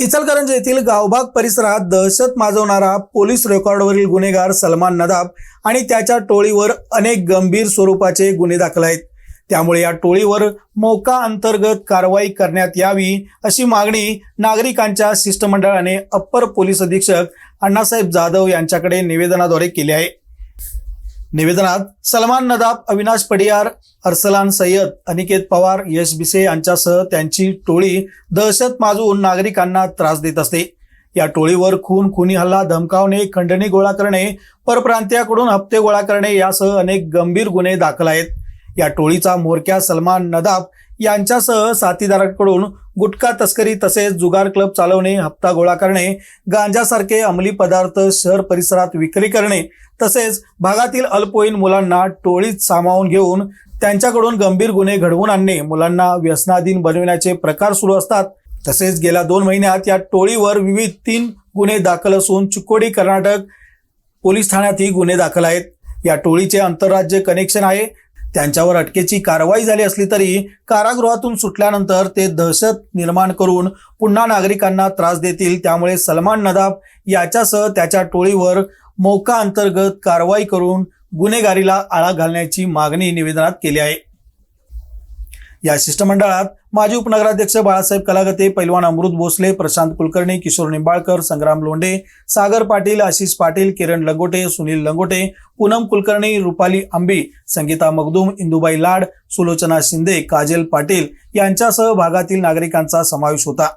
इचलकरंजी येथील गावभाग परिसरात दहशत माजवणारा पोलीस रेकॉर्डवरील गुन्हेगार सलमान नदाब आणि त्याच्या टोळीवर अनेक गंभीर स्वरूपाचे गुन्हे दाखल आहेत. त्यामुळे या टोळीवर मोका अंतर्गत कारवाई करण्यात यावी अशी मागणी नागरिकांच्या शिष्टमंडळाने अप्पर पोलीस अधीक्षक अण्णासाहेब जाधव यांच्याकडे निवेदनाद्वारे केली आहे. निवेदनात सलमान नदाब अविनाश पडियार अरसलान सय्यद अनिकेत पवार यश बिसे यांच्यासह त्यांची टोळी दहशत माजवून नागरिकांना त्रास देत असते. या टोळीवर खून खुनी हल्ला धमकावणे खंडणी गोळा करणे परप्रांतीयाकडून हप्ते गोळा करणे यासह अनेक गंभीर गुन्हे दाखल आहेत. या टोळीचा म्होरक्या सलमान नदाब यांच्यासह साथीदारांकडून गुटखा तस्करी तसेच जुगार क्लब चालवणे हप्ता गोळा करणे गांजासारखे अंमली पदार्थ शहर परिसरात विक्री करणे तसेच भागातील अल्पवयीन मुलांना टोळीत सामावून घेऊन त्यांच्याकडून गंभीर गुन्हे घडवून आणणे मुलांना व्यसनाधीन बनविण्याचे प्रकार सुरू असतात. तसेच गेल्या दोन महिन्यात या टोळीवर विविध तीन गुन्हे दाखल असून चिकोडी कर्नाटक पोलीस ठाण्यातही गुन्हे दाखल आहेत. या टोळीचे आंतरराज्य कनेक्शन आहे. त्यांच्यावर अटकेची कारवाई झाली असली तरी कारागृहातून सुटल्यानंतर ते दहशत निर्माण करून पुन्हा नागरिकांना त्रास देतील. त्यामुळे सलमान नदाब याच्यासह त्याच्या टोळीवर मोका अंतर्गत कारवाई करून गुन्हेगारीला आळा घालण्याची मागणी निवेदनात केली आहे. या शिष्टमंडळात माजी उपनगराध्यक्ष बाळासाहेब कलागते पैलवान अमृत भोसले प्रशांत कुलकर्णी किशोर निंबाळकर संग्राम लोंढे सागर पाटील आशिष पाटील किरण लंगोटे सुनील लंगोटे पूनम कुलकर्णी रुपाली आंबी संगीता मगदूम इंदुबाई लाड सुलोचना शिंदे काजल पाटील यांच्यासह भागातील नागरिकांचा समावेश होता.